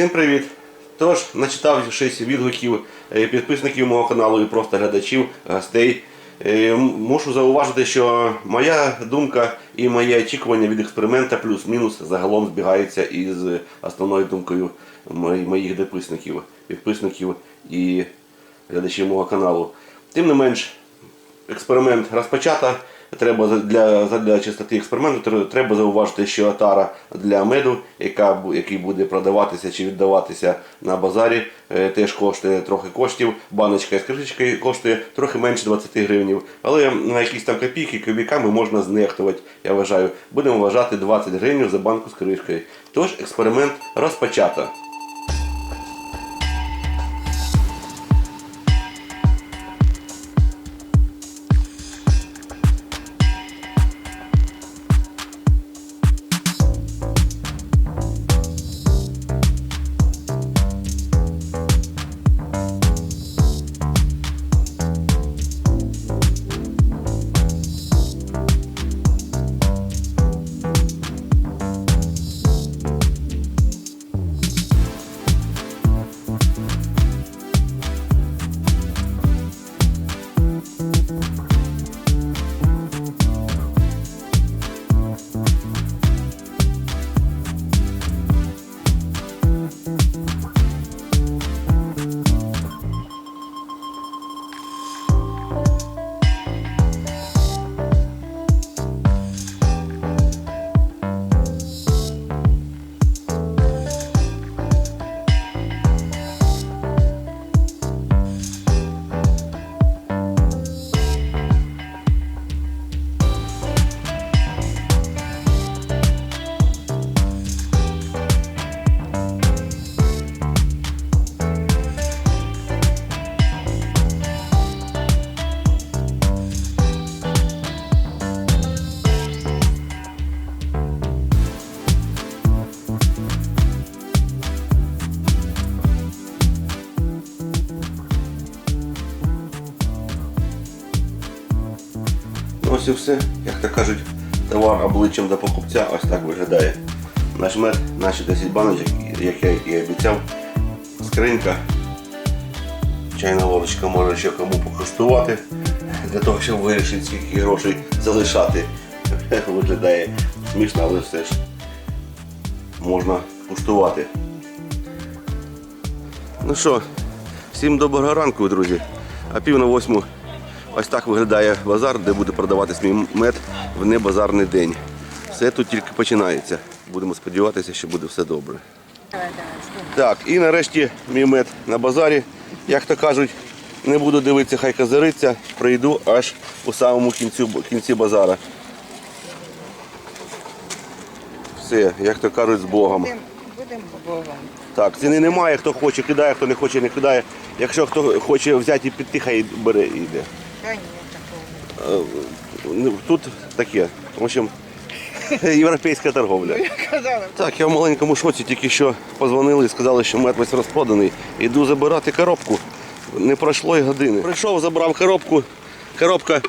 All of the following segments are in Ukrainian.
Всім привіт! Тож, начитавшись відгуків е, підписників мого каналу і просто глядачів, гостей, е, мушу зауважити, що моя думка і моє очікування від експеримента плюс-мінус загалом збігаються із основною думкою моїх підписників, підписників і глядачів мого каналу. Тим не менш, експеримент розпочато. Треба для, для чистоти експерименту треба зауважити, що тара для меду, яка, який буде продаватися чи віддаватися на базарі, е, теж коштує трохи коштів. Баночка з кришечкою коштує трохи менше 20 гривень. Але на якісь там копійки, копійками можна знехтувати. Я вважаю, будемо вважати 20 гривень за банку з кришкою. Тож експеримент розпочато. І все, як то кажуть, товар обличчям до покупця ось так виглядає. Наш мед, наші 10 баночок, як я і обіцяв, скринька. Чайна ложечка може ще кому покуштувати, для того, щоб вирішити, скільки грошей залишати. Виглядає смішно, але все ж можна куштувати. Ну що, всім доброго ранку, друзі. А пів на восьму ось так виглядає базар, де буде продаватись мій мед в небазарний день. Все тут тільки починається. Будемо сподіватися, що буде все добре. Так, і нарешті мій мед на базарі. Як то кажуть, не буду дивитися, хай казариться, прийду аж у самому кінці, кінці базара. Все, як то кажуть, з Богом. Будемо будем Богом. Так, ціни немає, хто хоче, кидає, хто не хоче, не кидає. Якщо хто хоче взяти і піти, хай бере і йде. Такого. Ну, Тут таке. В общем, європейська торговля. Я казала, Так, я в маленькому шоці тільки що позвонили і сказали, що мед весь розпроданий. Іду забирати коробку. Не пройшло й години. Прийшов, забрав коробку. Коробка,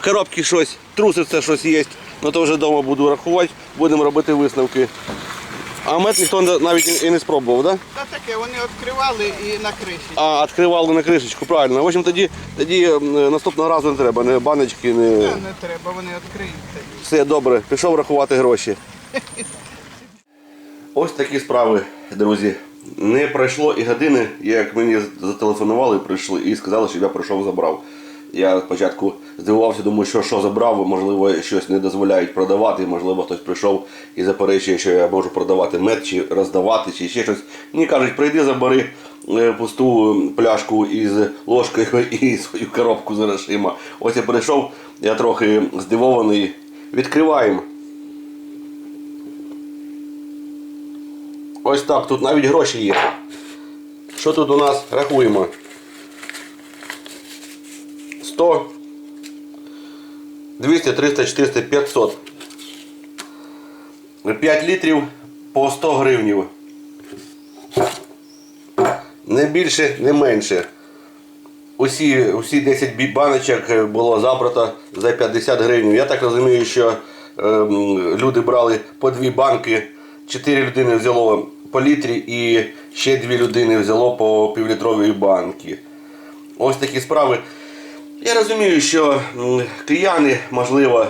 в коробці щось, труситься щось є. Ну то вже вдома буду рахувати, будемо робити висновки. А мед ніхто навіть і не спробував, так? Да? та таке, вони відкривали і на криші. А, відкривали на кришечку, правильно. В общем, тоді, тоді наступного разу не треба, не баночки, не. Та не треба, вони відкриють. Все добре, пішов рахувати гроші. Ось такі справи, друзі. Не пройшло і години, як мені зателефонували, прийшли і сказали, що я прийшов забрав. Я спочатку здивувався, думаю, що що забрав, можливо, щось не дозволяють продавати, можливо, хтось прийшов і заперечує, що я можу продавати мед чи роздавати, чи ще щось. Мені кажуть, прийди, забери е, пусту пляшку із ложкою і свою коробку з грошима. Ось я прийшов, я трохи здивований. Відкриваємо. Ось так, тут навіть гроші є. Що тут у нас? Рахуємо. 100, 200, 300, 400, 500. 5 літрів по 100 гривнів. Не більше, не менше. Усі, усі 10 баночок було забрато за 50 гривень. Я так розумію, що ем, люди брали по дві банки 4 людини взяло по літрі і ще 2 людини взяло по півлітровій банки. Ось такі справи. Я розумію, що кияни, можливо,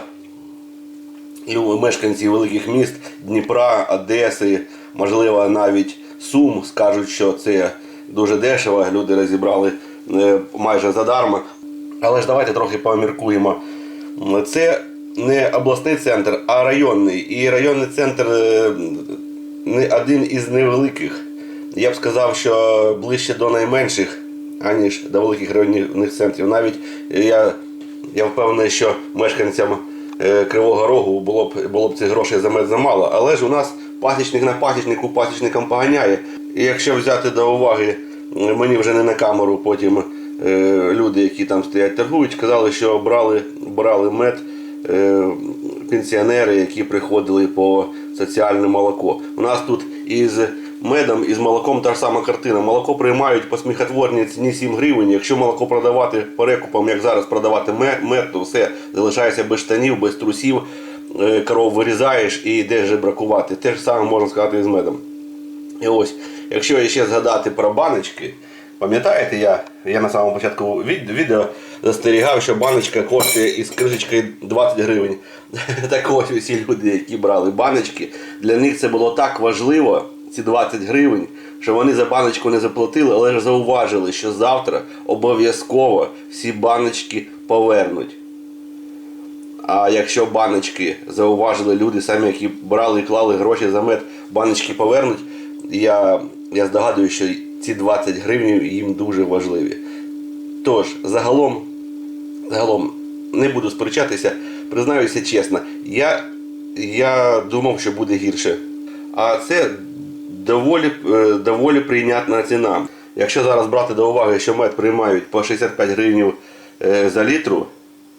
лю- мешканці великих міст Дніпра, Одеси, можливо, навіть Сум скажуть, що це дуже дешево, люди розібрали е, майже задарма. Але ж давайте трохи поміркуємо. Це не обласний центр, а районний. І районний центр е, не один із невеликих. Я б сказав, що ближче до найменших, аніж до великих районних центрів. Навіть я, я впевнений, що мешканцям е, Кривого Рогу було б, було б цих грошей замало. Але ж у нас пасічник на пасічнику пасічникам поганяє. І якщо взяти до уваги, е, мені вже не на камеру потім е, люди, які там стоять торгують, казали, що брали, брали мед пенсіонери, які приходили по соціальне молоко. У нас тут із медом і з молоком та ж сама картина. Молоко приймають по сміхотворній ціні 7 гривень. Якщо молоко продавати перекупом, як зараз продавати мед, то все залишається без штанів, без трусів. Е, Коров вирізаєш і йдеш жебракувати. Те ж саме можна сказати і з медом. І ось, якщо ще згадати про баночки, пам'ятаєте, я, я на самому початку від, відео застерігав, що баночка коштує із кришечкою 20 гривень. Так ось усі люди, які брали баночки, для них це було так важливо, ці 20 гривень, що вони за баночку не заплатили, але ж зауважили, що завтра обов'язково всі баночки повернуть. А якщо баночки зауважили люди, самі які брали і клали гроші за мед, баночки повернуть, я, я здогадую, що ці 20 гривень їм дуже важливі. Тож, загалом, загалом не буду сперечатися, признаюся чесно, я, я думав, що буде гірше. А це доволі, е, доволі прийнятна ціна. Якщо зараз брати до уваги, що мед приймають по 65 гривень за літру,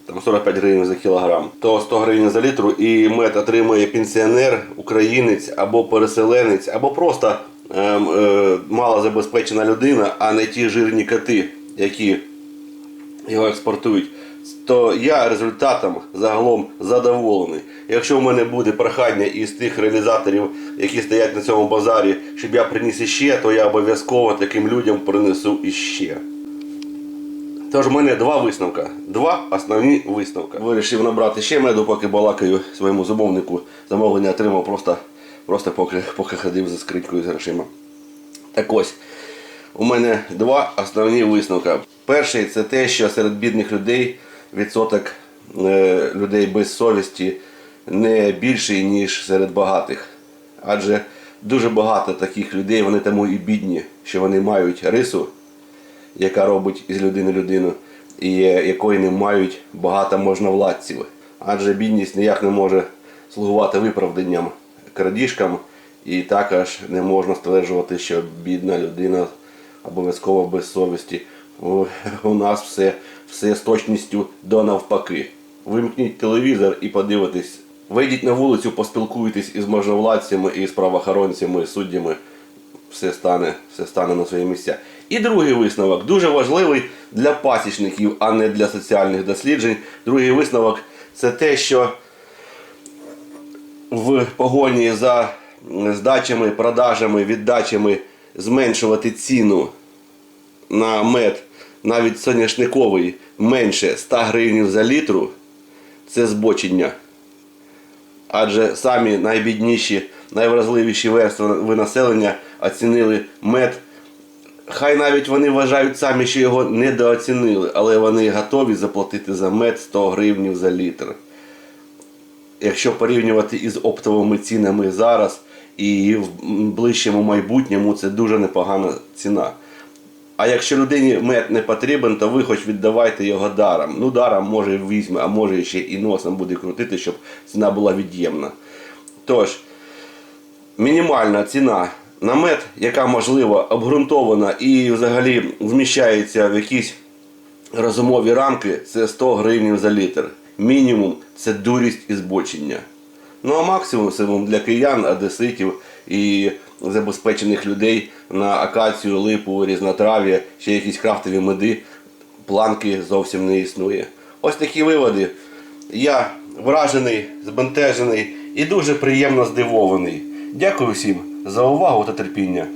там 45 гривень за кілограм, то 100 гривень за літру і мед отримує пенсіонер, українець або переселенець, або просто ем, е, малозабезпечена людина, а не ті жирні коти, які його експортують, то я результатом загалом задоволений. Якщо в мене буде прохання із тих реалізаторів, які стоять на цьому базарі, щоб я приніс іще, то я обов'язково таким людям принесу іще. Тож в мене два висновка. Два основні висновки. Вирішив набрати ще меду, поки балакаю своєму замовнику. Замовлення отримав просто, просто поки, поки ходив за скринькою з грошима. Так ось, у мене два основні висновки. Перший це те, що серед бідних людей відсоток е, людей без совісті не більший, ніж серед багатих. Адже дуже багато таких людей, вони тому і бідні, що вони мають рису, яка робить із людини людину, і е, якої не мають багато можновладців. Адже бідність ніяк не може слугувати виправданням крадіжкам, і також не можна стверджувати, що бідна людина обов'язково без совісті. У- У нас все, все з точністю до навпаки. Вимкніть телевізор і подивитесь. Вийдіть на вулицю, поспілкуйтесь із можновладцями, і з правоохоронцями, суддями все стане, все стане на свої місця. І другий висновок дуже важливий для пасічників, а не для соціальних досліджень. Другий висновок це те, що в погоні за здачами, продажами, віддачами зменшувати ціну на мед, навіть соняшниковий, менше 100 гривень за літру, це збочення. Адже самі найбідніші, найвразливіші верстви населення оцінили мед. Хай навіть вони вважають самі, що його недооцінили, але вони готові заплатити за мед 100 гривень за літр. Якщо порівнювати із оптовими цінами зараз і в ближчому майбутньому, це дуже непогана ціна. А якщо людині мед не потрібен, то ви хоч віддавайте його даром. Ну, даром може візьме, а може ще і носом буде крутити, щоб ціна була від'ємна. Тож, мінімальна ціна на мед, яка можливо обґрунтована і взагалі вміщається в якісь розумові рамки, це 100 гривень за літр. Мінімум це дурість і збочення. Ну а максимум для киян, одеситів і забезпечених людей на акацію, липу, різнотрав'я, ще якісь крафтові меди, планки зовсім не існує. Ось такі виводи. Я вражений, збентежений і дуже приємно здивований. Дякую всім за увагу та терпіння.